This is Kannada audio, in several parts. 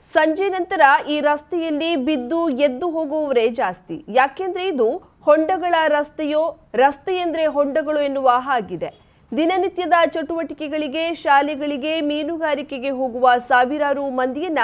ಸಂಜೆ ನಂತರ ಈ ರಸ್ತೆಯಲ್ಲಿ ಬಿದ್ದು ಎದ್ದು ಹೋಗುವವರೇ ಜಾಸ್ತಿ. ಯಾಕೆಂದ್ರೆ ಇದು ಹೊಂಡಗಳ ರಸ್ತೆಯೋ, ರಸ್ತೆ ಎಂದ್ರೆ ಹೊಂಡಗಳು ಎನ್ನುವ ಹಾಗಿದೆ. ದಿನನಿತ್ಯದ ಚಟುವಟಿಕೆಗಳಿಗೆ, ಶಾಲೆಗಳಿಗೆ, ಮೀನುಗಾರಿಕೆಗೆ ಹೋಗುವ ಸಾವಿರಾರು ಮಂದಿಯನ್ನ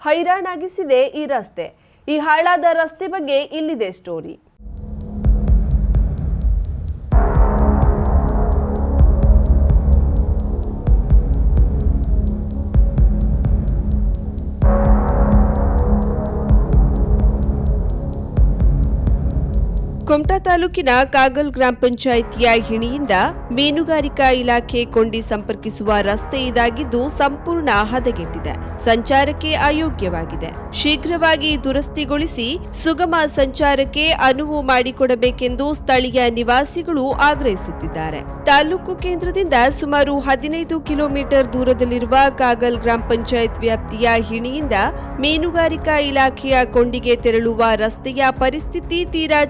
ಹೈರಾಣಾಗಿಸಿದೆ ಈ ರಸ್ತೆ. ಈ ಹಾಳಾದ ರಸ್ತೆ ಬಗ್ಗೆ ಇಲ್ಲಿದೆ ಸ್ಟೋರಿ ಕುಮಟಾ ತಾಲೂಕಿನ ಕಾಗಲ್ ಗ್ರಾಮ ಪಂಚಾಯಿತಿಯ ಹಿಣಿಯಿಂದ ಮೀನುಗಾರಿಕಾ ಇಲಾಖೆ ಕೊಂಡಿ ಸಂಪರ್ಕಿಸುವ ರಸ್ತೆ ಇದಾಗಿದ್ದು ಸಂಪೂರ್ಣ ಹದಗೆಟ್ಟಿದೆ. ಸಂಚಾರಕ್ಕೆ ಅಯೋಗ್ಯವಾಗಿದೆ. ಶೀಘ್ರವಾಗಿ ದುರಸ್ತಿಗೊಳಿಸಿ ಸುಗಮ ಸಂಚಾರಕ್ಕೆ ಅನುವು ಮಾಡಿಕೊಡಬೇಕೆಂದು ಸ್ಥಳೀಯ ನಿವಾಸಿಗಳು ಆಗ್ರಹಿಸುತ್ತಿದ್ದಾರೆ. ತಾಲೂಕು ಕೇಂದ್ರದಿಂದ ಸುಮಾರು ಹದಿನೈದು ಕಿಲೋಮೀಟರ್ ದೂರದಲ್ಲಿರುವ ಕಾಗಲ್ ಗ್ರಾಮ ಪಂಚಾಯತ್ ವ್ಯಾಪ್ತಿಯ ಹಿಣಿಯಿಂದ ಮೀನುಗಾರಿಕಾ ಇಲಾಖೆಯ ಕೊಂಡಿಗೆ ತೆರಳುವ ರಸ್ತೆಯ ಪರಿಸ್ಥಿತಿ ತೀರಾ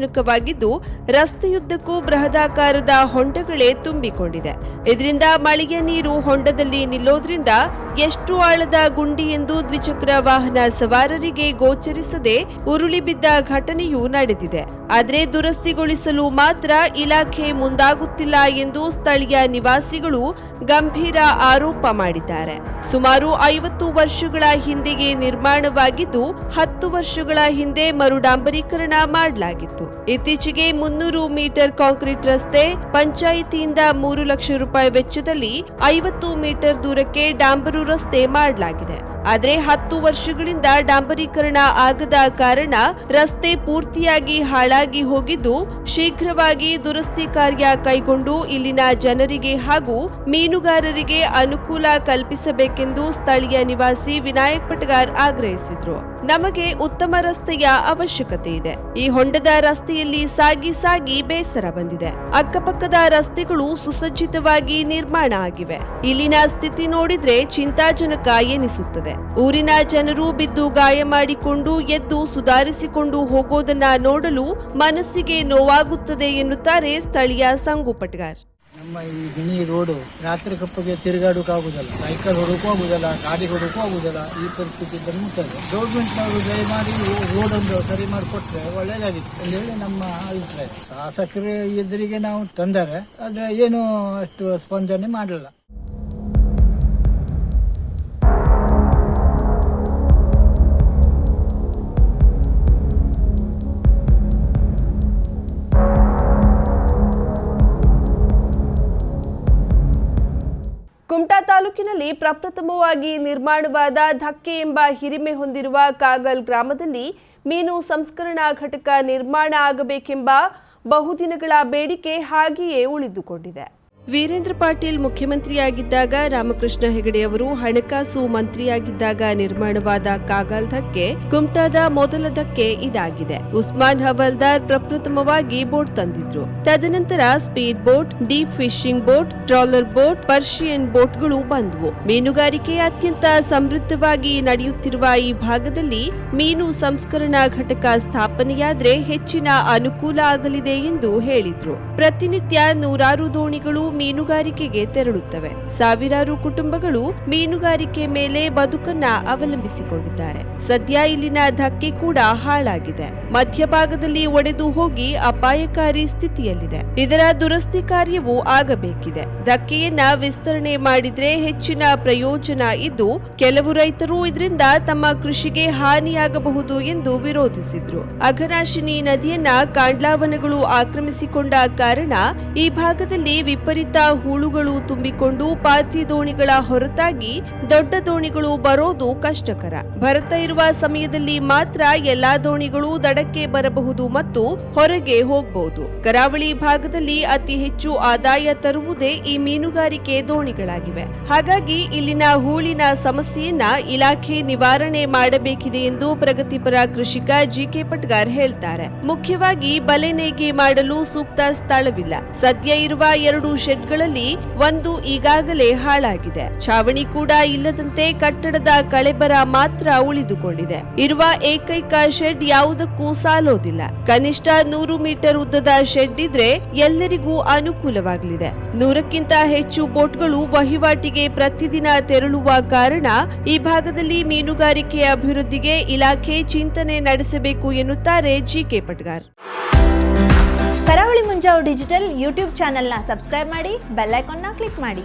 ಚಿಂತಾಜನಕವಾಗಿದ್ದು ರಸ್ತೆಯುದ್ದಕ್ಕೂ ಬೃಹದಾಕಾರದ ಹೊಂಡಗಳೇ ತುಂಬಿಕೊಂಡಿದೆ. ಇದರಿಂದ ಮಳೆಯ ನೀರು ಹೊಂಡದಲ್ಲಿ ನಿಲ್ಲೋದ್ರಿಂದ ಎಷ್ಟು ಆಳದ ಗುಂಡಿ ಎಂದು ದ್ವಿಚಕ್ರ ವಾಹನ ಸವಾರರಿಗೆ ಗೋಚರಿಸದೆ ಉರುಳಿ ಬಿದ್ದ ಘಟನೆಯೂ ನಡೆದಿದೆ. ಆದರೆ ದುರಸ್ತಿಗೊಳಿಸಲು ಮಾತ್ರ ಇಲಾಖೆ ಮುಂದಾಗುತ್ತಿಲ್ಲ ಎಂದು ಸ್ಥಳೀಯ ನಿವಾಸಿಗಳು ಗಂಭೀರ ಆರೋಪ ಮಾಡಿದ್ದಾರೆ. ಸುಮಾರು ಐವತ್ತು ವರ್ಷಗಳ ಹಿಂದೆಗೆ ನಿರ್ಮಾಣವಾಗಿದ್ದು, ಹತ್ತು ವರ್ಷಗಳ ಹಿಂದೆ ಮರುಡಾಂಬರೀಕರಣ ಮಾಡಲಾಗಿತ್ತು. ಇತ್ತೀಚೆಗೆ ಮುನ್ನೂರು ಮೀಟರ್ ಕಾಂಕ್ರೀಟ್ ರಸ್ತೆ ಪಂಚಾಯಿತಿಯಿಂದ ಮೂರು ಲಕ್ಷ ರೂಪಾಯಿ ವೆಚ್ಚದಲ್ಲಿ ಐವತ್ತು ಮೀಟರ್ ದೂರಕ್ಕೆ ಡಾಂಬರು ರಸ್ತೆ ಮಾಡಲಾಗಿದೆ. ಆದರೆ ಹತ್ತು ವರ್ಷಗಳಿಂದ ಡಾಂಬರೀಕರಣ ಆಗದ ಕಾರಣ ರಸ್ತೆ ಪೂರ್ತಿಯಾಗಿ ಹಾಳಾಗಿ ಹೋಗಿದ್ದು, ಶೀಘ್ರವಾಗಿ ದುರಸ್ತಿ ಕಾರ್ಯ ಕೈಗೊಂಡು ಇಲ್ಲಿನ ಜನರಿಗೆ ಹಾಗೂ ಮೀನುಗಾರರಿಗೆ ಅನುಕೂಲ ಕಲ್ಪಿಸಬೇಕೆಂದು ಸ್ಥಳೀಯ ನಿವಾಸಿ ವಿನಾಯಕ್ ಪಟಗಾರ್ ಆಗ್ರಹಿಸಿದ್ರು. ನಮಗೆ ಉತ್ತಮ ರಸ್ತೆಯ ಅವಶ್ಯಕತೆ ಇದೆ. ಈ ಹೊಂಡದ ರಸ್ತೆಯಲ್ಲಿ ಸಾಗಿ ಸಾಗಿ ಬೇಸರ ಬಂದಿದೆ. ಅಕ್ಕಪಕ್ಕದ ರಸ್ತೆಗಳು ಸುಸಜ್ಜಿತವಾಗಿ ನಿರ್ಮಾಣ ಆಗಿವೆ. ಇಲ್ಲಿನ ಸ್ಥಿತಿ ನೋಡಿದ್ರೆ ಚಿಂತಾಜನಕ ಎನಿಸುತ್ತದೆ. ಊರಿನ ಜನರು ಬಿದ್ದು ಗಾಯ ಮಾಡಿಕೊಂಡು ಎದ್ದು ಸುಧಾರಿಸಿಕೊಂಡು ಹೋಗೋದನ್ನ ನೋಡಲು ಮನಸ್ಸಿಗೆ ನೋವಾಗುತ್ತದೆ ಎನ್ನುತ್ತಾರೆ ಸ್ಥಳೀಯ ಸಂಗು ಪಟ್ಗಾರ್. ನಮ್ಮ ಈ ಗಿಣಿ ರೋಡು ರಾತ್ರಿ ಕಪ್ಪಗೆ ತಿರುಗಾಡೋಕೆ ಆಗುದಲ್ಲ. ಸೈಕಲ್ ಹೊಡೋಕ್ಕೂ ಆಗುದಲ್ಲ, ಗಾಡಿ ಹೊಡೋಕ್ಕೂ ಆಗುದಲ್ಲ, ಈ ಪರಿಸ್ಥಿತಿ ಬಂದ್ಬಿಟ್ಟದೆ ಗೌರ್ಮೆಂಟ್ನವರು ದಯಮಾಡಿ ರೋಡ್ ಒಂದು ಸರಿ ಮಾಡಿಕೊಟ್ರೆ ಒಳ್ಳೇದಾಗಿತ್ತು. ಅಂತ ಹೇಳಿ ನಮ್ಮ ಅಭಿಪ್ರಾಯ. ಶಾಸಕರು ಎದುರಿಗೆ ನಾವು ತಂದರೆ, ಆದ್ರೆ ಏನು ಅಷ್ಟು ಸ್ಪಂದನೆ ಮಾಡಲ್ಲ. ತಾಲೂಕಿನಲ್ಲಿ ಪ್ರಪ್ರಥಮವಾಗಿ ನಿರ್ಮಾಣವಾದ ಧಕ್ಕೆ ಎಂಬ ಹಿರಿಮೆ ಹೊಂದಿರುವ ಕಾಗಲ್ ಗ್ರಾಮದಲ್ಲಿ ಮೀನು ಸಂಸ್ಕರಣಾ ಘಟಕ ನಿರ್ಮಾಣ ಆಗಬೇಕೆಂಬ ಬಹುದಿನಗಳ ಬೇಡಿಕೆ ಹಾಗೆಯೇ ಉಳಿದುಕೊಂಡಿದೆ. ವೀರೇಂದ್ರ ಪಾಟೀಲ್ ಮುಖ್ಯಮಂತ್ರಿಯಾಗಿದ್ದಾಗ ರಾಮಕೃಷ್ಣ ಹೆಗಡೆ ಅವರು ಹಣಕಾಸು ಮಂತ್ರಿಯಾಗಿದ್ದಾಗ ನಿರ್ಮಾಣವಾದ ಕಾಗಲ್ ಧಕ್ಕೆ ಕುಮಟಾದ ಮೊದಲ ಧಕ್ಕೆ ಇದಾಗಿದೆ. ಉಸ್ಮಾನ್ ಹವಲ್ದಾರ್ ಪ್ರಪ್ರಥಮವಾಗಿ ಬೋಟ್ ತಂದಿದ್ರು. ತದನಂತರ speed boat, deep fishing boat, trawler boat, Persian ಬೋಟ್ಗಳು ಬಂದವು. ಮೀನುಗಾರಿಕೆ ಅತ್ಯಂತ ಸಮೃದ್ಧವಾಗಿ ನಡೆಯುತ್ತಿರುವ ಈ ಭಾಗದಲ್ಲಿ ಮೀನು ಸಂಸ್ಕರಣಾ ಘಟಕ ಸ್ಥಾಪನೆಯಾದ್ರೆ ಹೆಚ್ಚಿನ ಅನುಕೂಲ ಆಗಲಿದೆ ಎಂದು ಹೇಳಿದ್ರು. ಪ್ರತಿನಿತ್ಯ ನೂರಾರು ದೋಣಿಗಳು ಮೀನುಗಾರಿಕೆಗೆ ತೆರಳುತ್ತವೆ. ಸಾವಿರಾರು ಕುಟುಂಬಗಳು ಮೀನುಗಾರಿಕೆ ಮೇಲೆ ಬದುಕನ್ನ ಅವಲಂಬಿಸಿಕೊಂಡಿದ್ದಾರೆ. ಸದ್ಯ ಇಲ್ಲಿನ ಧಕ್ಕೆ ಕೂಡ ಹಾಳಾಗಿದೆ. ಮಧ್ಯಭಾಗದಲ್ಲಿ ಒಡೆದು ಹೋಗಿ ಅಪಾಯಕಾರಿ ಸ್ಥಿತಿಯಲ್ಲಿದೆ. ಇದರ ದುರಸ್ತಿ ಕಾರ್ಯವೂ ಆಗಬೇಕಿದೆ. ಧಕ್ಕೆಯನ್ನ ವಿಸ್ತರಣೆ ಮಾಡಿದ್ರೆ ಹೆಚ್ಚಿನ ಪ್ರಯೋಜನ ಇದ್ದು, ಕೆಲವು ರೈತರು ಇದರಿಂದ ತಮ್ಮ ಕೃಷಿಗೆ ಹಾನಿಯಾಗಬಹುದು ಎಂದು ವಿರೋಧಿಸಿದ್ರು. ಅಘನಾಶಿನಿ ನದಿಯನ್ನ ಕಾಂಡ್ಲಾವನಗಳು ಆಕ್ರಮಿಸಿಕೊಂಡ ಕಾರಣ ಈ ಭಾಗದಲ್ಲಿ ವಿಪರೀತ ಹೂಳುಗಳು ತುಂಬಿಕೊಂಡು ಪಾತಿ ದೋಣಿಗಳ ಹೊರತಾಗಿ ದೊಡ್ಡ ದೋಣಿಗಳು ಬರೋದು ಕಷ್ಟಕರ. ಭರತ ಇರುವ ಸಮಯದಲ್ಲಿ ಮಾತ್ರ ಎಲ್ಲಾ ದೋಣಿಗಳು ದಡಕ್ಕೆ ಬರಬಹುದು ಮತ್ತು ಹೊರಗೆ ಹೋಗಬಹುದು ಕರಾವಳಿ ಭಾಗದಲ್ಲಿ ಅತಿ ಹೆಚ್ಚು ಆದಾಯ ತರುವುದೇ ಈ ಮೀನುಗಾರಿಕೆ ದೋಣಿಗಳಾಗಿವೆ. ಹಾಗಾಗಿ ಇಲ್ಲಿನ ಹೂಳಿನ ಸಮಸ್ಯೆಯನ್ನ ಇಲಾಖೆ ನಿವಾರಣೆ ಮಾಡಬೇಕಿದೆ ಎಂದು ಪ್ರಗತಿಪರ ಕೃಷಿಕ ಜಿಕೆ ಪಟ್ಗಾರ್ ಹೇಳ್ತಾರೆ. ಮುಖ್ಯವಾಗಿ ಬಲೆ ನೇಯ್ಗೆ ಮಾಡಲು ಸೂಕ್ತ ಸ್ಥಳವಿಲ್ಲ. ಸದ್ಯ ಇರುವ ಎರಡು ಶೆಡ್ಗಳಲ್ಲಿ ಒಂದು ಈಗಾಗಲೇ ಹಾಳಾಗಿದೆ. ಛಾವಣಿ ಕೂಡ ಇಲ್ಲದಂತೆ ಕಟ್ಟಡದ ಕಳೆಬರ ಮಾತ್ರ ಉಳಿದುಕೊಂಡಿದೆ. ಇರುವ ಏಕೈಕ ಶೆಡ್ ಯಾವುದಕ್ಕೂ ಸಾಲೋದಿಲ್ಲ. ಕನಿಷ್ಠ ನೂರು ಮೀಟರ್ ಉದ್ದದ ಶೆಡ್ ಇದ್ರೆ ಎಲ್ಲರಿಗೂ ಅನುಕೂಲವಾಗಲಿದೆ. ನೂರಕ್ಕಿಂತ ಹೆಚ್ಚು ಬೋಟ್ಗಳು ವಹಿವಾಟಿಗೆ ಪ್ರತಿದಿನ ತೆರಳುವ ಕಾರಣ ಈ ಭಾಗದಲ್ಲಿ ಮೀನುಗಾರಿಕೆ ಅಭಿವೃದ್ಧಿಗೆ ಇಲಾಖೆ ಚಿಂತನೆ ನಡೆಸಬೇಕು ಎನ್ನುತ್ತಾರೆ GK Patgar. Karavali Munjavu digital YouTube ಚಾನೆಲ್ನ ಸಬ್ಸ್ಕ್ರೈಬ್ ಮಾಡಿ ಬೆಲ್ ಐಕಾನ್ನ ಕ್ಲಿಕ್ ಮಾಡಿ.